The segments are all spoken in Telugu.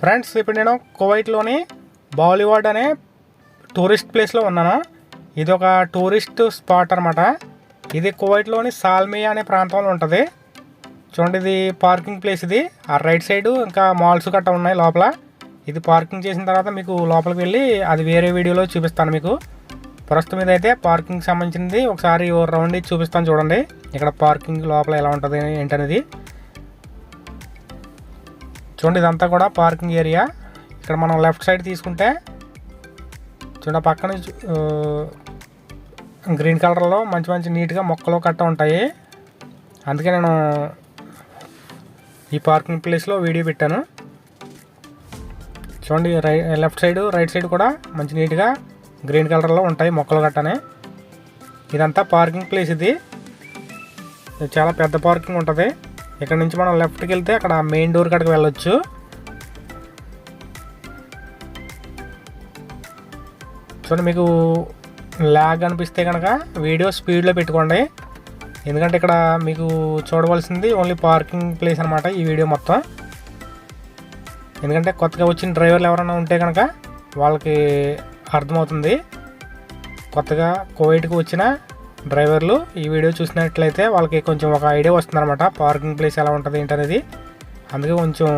ఫ్రెండ్స్ ఇప్పుడు నేను కువైట్లోని బాలీవుడ్ అనే టూరిస్ట్ ప్లేస్లో ఉన్నాను? ఇది ఒక టూరిస్ట్ స్పాట్ అనమాట ఇది కువైట్లోని సాల్మియా అనే ప్రాంతంలో ఉంటుంది. చూడండి ఇది పార్కింగ్ ప్లేస్ ఇది. ఆ రైట్ సైడ్ ఇంకా మాల్స్ గట్రా ఉన్నాయి లోపల. ఇది పార్కింగ్ చేసిన తర్వాత మీకు లోపలికి వెళ్ళి అది వేరే వీడియోలో చూపిస్తాను మీకు. ప్రస్తుతం ఇదైతే పార్కింగ్ సంబంధించింది ఒకసారి ఓ రౌండ్ చూపిస్తాను చూడండి. ఇక్కడ పార్కింగ్ లోపల ఎలా ఉంటుంది ఏంటనేది. చూడండి ఇదంతా కూడా పార్కింగ్ ఏరియా. ఇక్కడ మనం లెఫ్ట్ సైడ్ తీసుకుంటే చూడండి పక్కన గ్రీన్ కలర్లో మంచి మంచి నీట్గా మొక్కలు కట్ట ఉంటాయి. అందుకే నేను ఈ పార్కింగ్ ప్లేస్లో వీడియో పెట్టాను. చూడండి రై లెఫ్ట్ సైడ్ రైట్ సైడ్ కూడా మంచి నీట్గా గ్రీన్ కలర్లో ఉంటాయి మొక్కలు గట్టనే ఇదంతా పార్కింగ్ ప్లేస్ ఇది చాలా పెద్ద పార్కింగ్ ఉంటుంది. ఇక్కడ నుంచి మనం లెఫ్ట్కి వెళ్తే అక్కడ మెయిన్ డోర్ కాడికి వెళ్ళొచ్చు. చూడండి మీకు ల్యాగ్ అనిపిస్తే కనుక వీడియో స్పీడ్లో పెట్టుకోండి. ఎందుకంటే ఇక్కడ మీకు చూడవలసింది ఓన్లీ పార్కింగ్ ప్లేస్ అనమాట ఈ వీడియో మొత్తం. ఎందుకంటే కొత్తగా వచ్చిన డ్రైవర్లు ఎవరైనా ఉంటే కనుక వాళ్ళకి అర్థమవుతుంది. కొత్తగా కోవిడ్కి వచ్చిన డ్రైవర్లు ఈ వీడియో చూసినట్లయితే వాళ్ళకి కొంచెం ఒక ఐడియా వస్తుంది అనమాట పార్కింగ్ ప్లేస్ ఎలా ఉంటుంది ఏంటనేది. అందుకే కొంచెం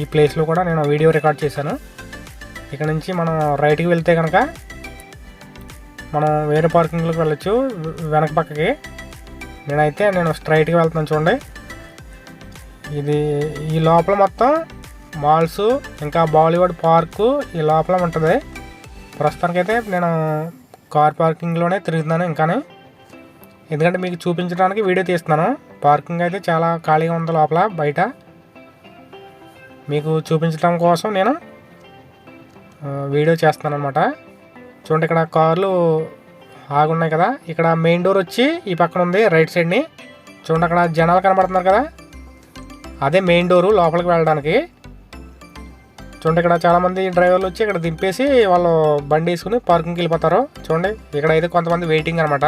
ఈ ప్లేస్లో కూడా నేను వీడియో రికార్డ్ చేశాను. ఇక్కడ నుంచి మనం రైట్కి వెళ్తే కనుక మనం వేరే పార్కింగ్లోకి వెళ్ళొచ్చు వెనక పక్కకి. నేనైతే నేను స్ట్రైట్గా వెళ్తున్నాను చూడండి. ఇది ఈ లోపల మొత్తం మాల్స్ ఇంకా బాలీవుడ్ పార్కు ఈ లోపల ఉంటుంది. ప్రస్తుతానికైతే నేను కార్ పార్కింగ్లోనే తిరుగుతున్నాను ఇంకానే. ఎందుకంటే మీకు చూపించడానికి వీడియో తీస్తున్నాను. పార్కింగ్ అయితే చాలా ఖాళీగా ఉంది లోపల బయట. మీకు చూపించడం కోసం నేను వీడియో చేస్తున్నాను అనమాట చూడండి ఇక్కడ కార్లు ఆగున్నాయి కదా. ఇక్కడ మెయిన్ డోర్ వచ్చి ఈ పక్కన ఉంది రైట్ సైడ్ని. చూడండి అక్కడ జనాలు కనబడుతున్నారు కదా. అదే మెయిన్ డోరు లోపలికి వెళ్ళడానికి. చూడండి ఇక్కడ చాలామంది డ్రైవర్లు వచ్చి ఇక్కడ దింపేసి వాళ్ళు బండి వేసుకుని పార్కింగ్కి వెళ్ళిపోతారు. చూడండి ఇక్కడ అయితే కొంతమంది వెయిటింగ్ అనమాట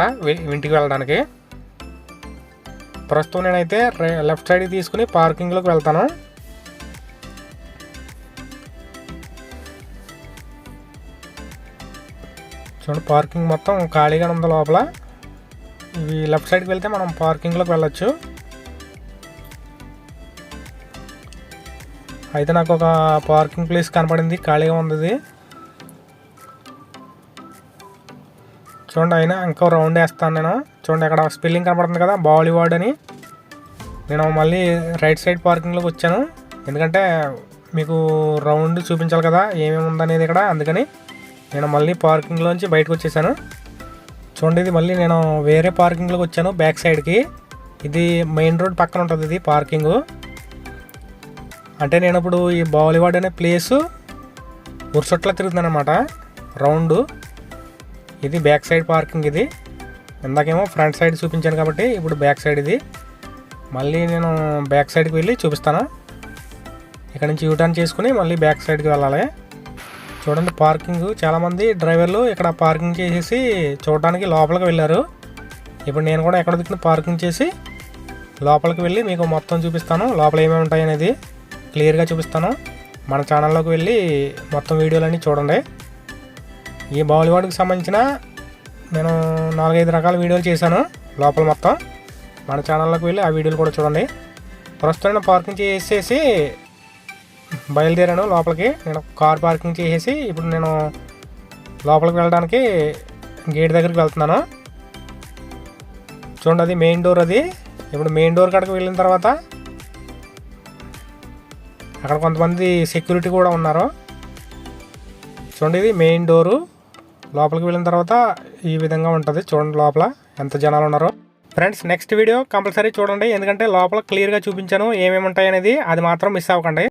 ఇంటికి వెళ్ళడానికి. ప్రస్తుతం నేనైతే లెఫ్ట్ సైడ్కి తీసుకుని పార్కింగ్లోకి వెళ్తాను. చూడండి పార్కింగ్ మొత్తం ఖాళీగా ఉంది లోపల. ఇవి లెఫ్ట్ సైడ్కి వెళ్తే మనం పార్కింగ్లోకి వెళ్ళొచ్చు. అయితే నాకు ఒక పార్కింగ్ ప్లేస్ కనపడింది. ఖాళీగా ఉంది ఇది చూడండి అయినా ఇంకో రౌండ్ వేస్తాను నేను. చూడండి అక్కడ స్పెల్లింగ్ కనపడుతుంది కదా బాలీవుడ్ అని. నేను మళ్ళీ రైట్ సైడ్ పార్కింగ్లోకి వచ్చాను. ఎందుకంటే మీకు రౌండ్ చూపించాలి కదా ఏమేమి ఉందనేది ఇక్కడ. అందుకని నేను మళ్ళీ పార్కింగ్లోంచి బయటకు వచ్చేసాను. చూడండి ఇది మళ్ళీ నేను వేరే పార్కింగ్లోకి వచ్చాను బ్యాక్ సైడ్కి ఇది మెయిన్ రోడ్ పక్కన ఉంటుంది ఇది పార్కింగు అంటే నేను ఇప్పుడు ఈ బాలీవుడ్ అనే ప్లేసు ఉరుసొట్ల తిరుగుతున్నాను అనమాట రౌండ్. ఇది బ్యాక్ సైడ్ పార్కింగ్ ఇది. ఇందాకేమో ఫ్రంట్ సైడ్ చూపించాను కాబట్టి ఇప్పుడు బ్యాక్ సైడ్ ఇది. మళ్ళీ నేను బ్యాక్ సైడ్కి వెళ్ళి చూపిస్తాను. ఇక్కడ నుంచి యూటర్న్ చేసుకుని మళ్ళీ బ్యాక్ సైడ్కి వెళ్ళాలి. చూడండి పార్కింగ్. చాలామంది డ్రైవర్లు ఇక్కడ పార్కింగ్ చేసేసి చూడడానికి లోపలికి వెళ్ళారు. ఇప్పుడు నేను కూడా ఎక్కడ దిక్కున పార్కింగ్ చేసి లోపలికి వెళ్ళి మీకు మొత్తం చూపిస్తాను. లోపల ఏమేమి ఉంటాయి అనేది క్లియర్గా చూపిస్తాను. మన ఛానల్లోకి వెళ్ళి మొత్తం వీడియోలన్నీ చూడండి. ఈ బాలీవుడ్కి సంబంధించిన నేను నాలుగైదు రకాల వీడియోలు చేశాను లోపల మొత్తం. మన ఛానల్లోకి వెళ్ళి ఆ వీడియోలు కూడా చూడండి. ప్రస్తుతం నేను పార్కింగ్ చేసేసి బయలుదేరాను లోపలికి. నేను కార్ పార్కింగ్ చేసేసి ఇప్పుడు నేను లోపలికి వెళ్ళడానికి గేట్ దగ్గరికి వెళ్తున్నాను. చూడండి అది మెయిన్ డోర్ అది. ఇప్పుడు మెయిన్ డోర్ కాడికి వెళ్ళిన తర్వాత అక్కడ కొంతమంది సెక్యూరిటీ కూడా ఉన్నారు. చూడండి ఇది మెయిన్ డోరు. లోపలికి వెళ్ళిన తర్వాత ఈ విధంగా ఉంటుంది. చూడండి లోపల ఎంత జనాలు ఉన్నారో. ఫ్రెండ్స్ నెక్స్ట్ వీడియో కంపల్సరీ చూడండి. ఎందుకంటే లోపల క్లియర్గా చూపించాను ఏమేమి ఉంటాయి అనేది అది మాత్రం మిస్ అవ్వకండి.